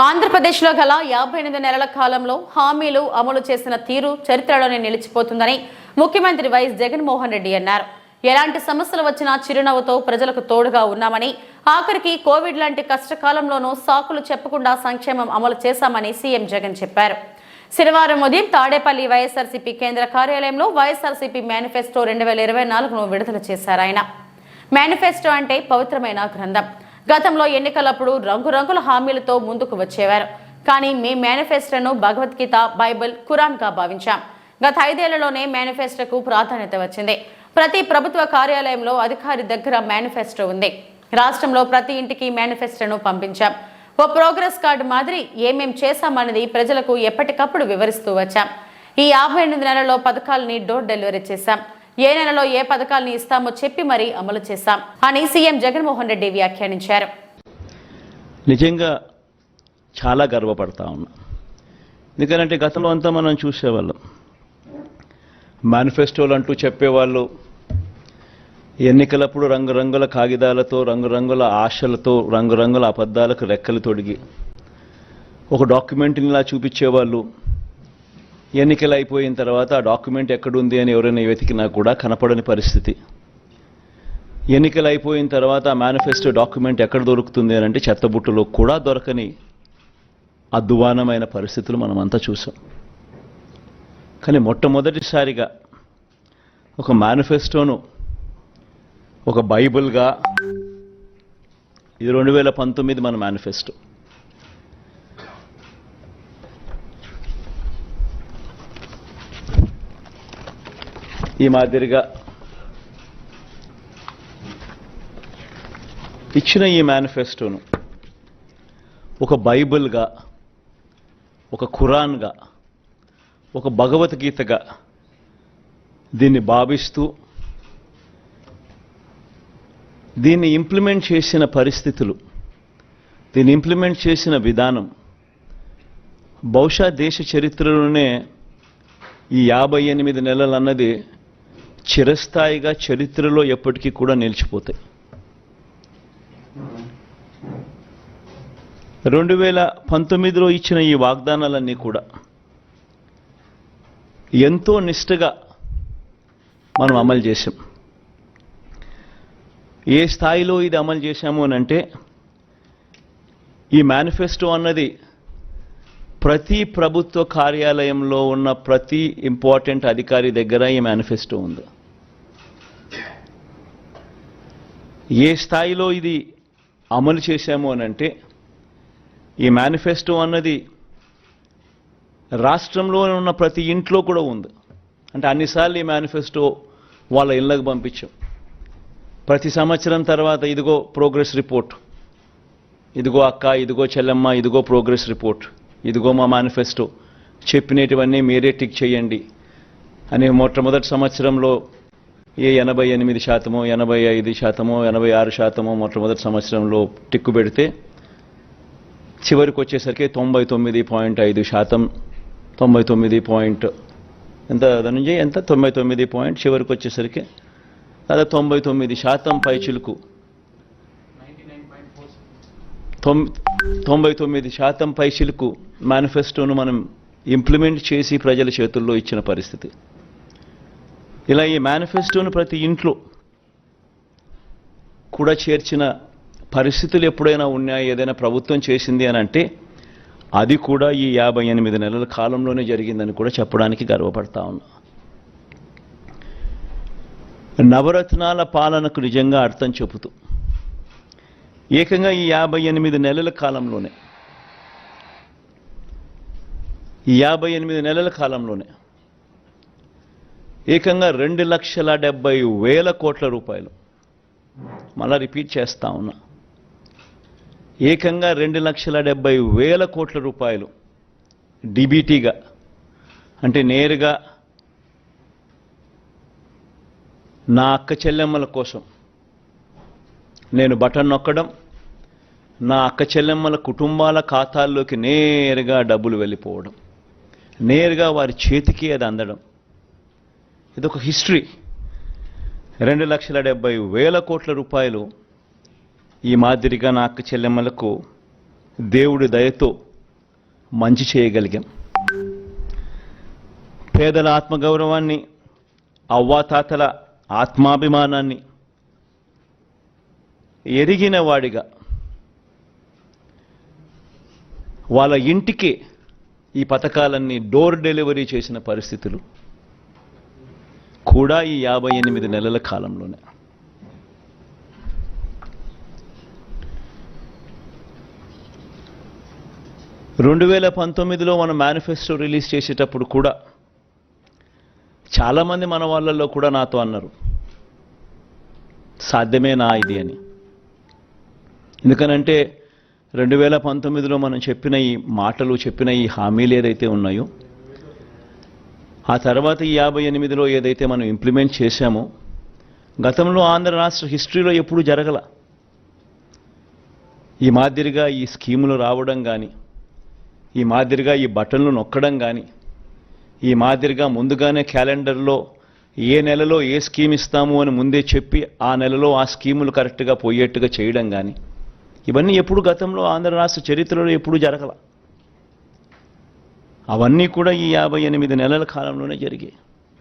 ఆంధ్రప్రదేశ్లో గల యాభై ఎనిమిది నెలల కాలంలో హామీలు అమలు చేసిన తీరు చరిత్రలోనే నిలిచిపోతుందని ముఖ్యమంత్రి వైఎస్ జగన్మోహన్ రెడ్డి అన్నారు. ఎలాంటి సమస్యలు వచ్చినా చిరునవ్వుతో ప్రజలకు తోడుగా ఉన్నామని ఆఖరికి కోవిడ్ లాంటి కష్టకాలంలోనూ సాకులు చెప్పకుండా సంక్షేమం అమలు చేశామని సీఎం జగన్ చెప్పారు. శనివారం ఉదయం తాడేపల్లి వైఎస్ఆర్సీపీ కేంద్ర కార్యాలయంలో వైఎస్ఆర్సీపీ మేనిఫెస్టో రెండు వేల ఇరవై నాలుగును విడుదల చేశారు ఆయన. మేనిఫెస్టో అంటే పవిత్రమైన గ్రంథం. గతంలో ఎన్నికలప్పుడు రంగురంగుల హామీలతో ముందుకు వచ్చేవారు. కానీ మీ మేనిఫెస్టోను భగవద్గీత బైబిల్ ఖురాన్గా భావించాం. గత ఐదేళ్ళలోనే మేనిఫెస్టోకు ప్రాధాన్యత వచ్చింది. ప్రతి ప్రభుత్వ కార్యాలయంలో అధికారి దగ్గర మేనిఫెస్టో ఉంది. రాష్ట్రంలో ప్రతి ఇంటికి మేనిఫెస్టోను పంపించాం. ఓ ప్రోగ్రెస్ కార్డు మాదిరి ఏమేం చేశామన్నది ప్రజలకు ఎప్పటికప్పుడు వివరిస్తూ వచ్చాం. ఈ యాభై ఎనిమిది నెలల్లో పథకాలని డోర్ డెలివరీ చేశాం. ఏ నెలలో ఏ పథకాలను ఇస్తామో చెప్పి మరీ అమలు చేశాం అని సీఎం జగన్మోహన్ రెడ్డి వ్యాఖ్యానించారు. నిజంగా చాలా గర్వపడతా ఉన్నా. ఎందుకంటే గతంలో అంతా మనం చూసేవాళ్ళం. మేనిఫెస్టోలు అంటూ చెప్పేవాళ్ళు ఎన్నికలప్పుడు రంగురంగుల కాగితాలతో రంగురంగుల ఆశలతో రంగురంగుల అబద్ధాలకు రెక్కలు తొడిగి ఒక డాక్యుమెంట్ని ఇలా చూపించేవాళ్ళు. ఎన్నికలు అయిపోయిన తర్వాత ఆ డాక్యుమెంట్ ఎక్కడుంది అని ఎవరైనా వెతికినా కూడా కనపడని పరిస్థితి. ఎన్నికలు అయిపోయిన తర్వాత ఆ మేనిఫెస్టో డాక్యుమెంట్ ఎక్కడ దొరుకుతుంది అని అంటే చెత్తబుట్టలో కూడా దొరకని అద్వానమైన పరిస్థితులు మనమంతా చూసాం. కానీ మొట్టమొదటిసారిగా ఒక మేనిఫెస్టోను ఒక బైబిల్గా ఇది రెండు వేల పంతొమ్మిది మన మేనిఫెస్టో. ఈ మాదిరిగా ఇచ్చిన ఈ మేనిఫెస్టోను ఒక బైబిల్గా ఒక ఖురాన్గా ఒక భగవద్గీతగా దీన్ని భావిస్తూ దీన్ని ఇంప్లిమెంట్ చేసిన పరిస్థితులు దీన్ని ఇంప్లిమెంట్ చేసిన విధానం బహుశా దేశ చరిత్రలోనే ఈ యాభై ఎనిమిది నెలలు అన్నది చిరస్థాయిగా చరిత్రలో ఎప్పటికీ కూడా నిలిచిపోతాయి. రెండు వేల పంతొమ్మిదిలో ఇచ్చిన ఈ వాగ్దానాలన్నీ కూడా ఎంతో నిష్ఠగా మనం అమలు చేసాం ఏ స్థాయిలో ఇది అమలు చేశాము అని అంటే ఈ మేనిఫెస్టో అన్నది ప్రతి ప్రభుత్వ కార్యాలయంలో ఉన్న ప్రతి ఇంపార్టెంట్ అధికారి దగ్గర ఈ మేనిఫెస్టో ఉంది. ఏ స్థాయిలో ఇది అమలు చేశాము అని అంటే ఈ మేనిఫెస్టో అన్నది రాష్ట్రంలో ఉన్న ప్రతి ఇంట్లో కూడా ఉంది. అంటే అన్నిసార్లు ఈ మేనిఫెస్టో వాళ్ళ ఇళ్ళకు పంపించాం. ప్రతి సంవత్సరం తర్వాత ఇదిగో ప్రోగ్రెస్ రిపోర్ట్. ఇదిగో అక్క ఇదిగో చెల్లెమ్మ ఇదిగో ప్రోగ్రెస్ రిపోర్ట్. ఇదిగో మా మేనిఫెస్టో. చెప్పినటువన్నీ మీరే టిక్ చేయండి. అనే మొట్టమొదటి సంవత్సరంలో ఏ ఎనభై ఎనిమిది శాతమో ఎనభై ఐదు శాతమో ఎనభై ఆరు శాతమో మొట్టమొదటి సంవత్సరంలో టిక్కు పెడితే చివరికి వచ్చేసరికి తొంభై తొమ్మిది పాయింట్ ఐదు శాతం తొంభై తొమ్మిది పాయింట్ ఎంత ధనుంజయ్? ఎంత? తొంభై తొమ్మిది పాయింట్ చివరికి వచ్చేసరికి దాదాపు తొంభై తొమ్మిది శాతం పైచిలుకు తొమ్ తొంభై తొమ్మిది శాతం పైచిలుకు మేనిఫెస్టోను మనం ఇంప్లిమెంట్ చేసి ప్రజల చేతుల్లో ఇచ్చిన పరిస్థితి. ఇలా ఈ మేనిఫెస్టోను ప్రతి ఇంట్లో కూడా చేర్చిన పరిస్థితులు ఎప్పుడైనా ఉన్నాయి? ఏదైనా ప్రభుత్వం చేసింది అని అంటే అది కూడా ఈ యాభై ఎనిమిది నెలల కాలంలోనే జరిగిందని కూడా చెప్పడానికి గర్వపడతా ఉన్నా. నవరత్నాల పాలనకు నిజంగా అర్థం చెబుతూ ఏకంగా ఈ యాభై ఎనిమిది నెలల కాలంలోనే ఈ యాభై ఎనిమిది నెలల కాలంలోనే ఏకంగా రెండు లక్షల డెబ్బై వేల కోట్ల రూపాయలు. మళ్ళా రిపీట్ చేస్తా ఉన్నా. ఏకంగా రెండు లక్షల డెబ్బై వేల కోట్ల రూపాయలు డిబిటీగా అంటే నేరుగా నా అక్క చెల్లెమ్మల కోసం నేను బటన్ నొక్కడం నా అక్క చెల్లెమ్మల కుటుంబాల ఖాతాల్లోకి నేరుగా డబ్బులు వెళ్ళిపోవడం. నేరుగా వారి చేతికి అది అందడం. ఇదొక హిస్టరీ. రెండు లక్షల డెబ్బై వేల కోట్ల రూపాయలు ఈ మాదిరిగా నా అక్క చెల్లెమ్మలకు దేవుడి దయతో మంచి చేయగలిగాం. పేదల ఆత్మగౌరవాన్ని అవ్వాతాతల ఆత్మాభిమానాన్ని ఎరిగిన వాడిగా వాళ్ళ ఇంటికి ఈ పథకాలన్నీ డోర్ డెలివరీ చేసిన పరిస్థితులు కూడా ఈ యాభై ఎనిమిది నెలల కాలంలోనే. రెండు వేల పంతొమ్మిదిలో మనం మేనిఫెస్టో రిలీజ్ చేసేటప్పుడు కూడా చాలామంది మన వాళ్ళల్లో కూడా నాతో అన్నారు సాధ్యమేనా ఇది అని. ఎందుకనంటే రెండు వేల పంతొమ్మిదిలో మనం చెప్పిన ఈ మాటలు చెప్పిన ఈ హామీలు ఏదైతే ఉన్నాయో ఆ తర్వాత ఈ యాభై ఎనిమిదిలో ఏదైతే మనం ఇంప్లిమెంట్ చేశామో గతంలో ఆంధ్ర రాష్ట్ర హిస్టరీలో ఎప్పుడూ జరగల. ఈ మాదిరిగా ఈ స్కీములు రావడం కానీ ఈ మాదిరిగా ఈ బటన్లు నొక్కడం కానీ ఈ మాదిరిగా ముందుగానే క్యాలెండర్లో ఏ నెలలో ఏ స్కీమ్ ఇస్తాము అని ముందే చెప్పి ఆ నెలలో ఆ స్కీములు కరెక్ట్గా పోయేట్టుగా చేయడం కానీ ఇవన్నీ ఎప్పుడు గతంలో ఆంధ్ర రాష్ట్ర చరిత్రలో ఎప్పుడు జరగల? అవన్నీ కూడా ఈ యాభై ఎనిమిది నెలల కాలంలోనే జరిగాయి.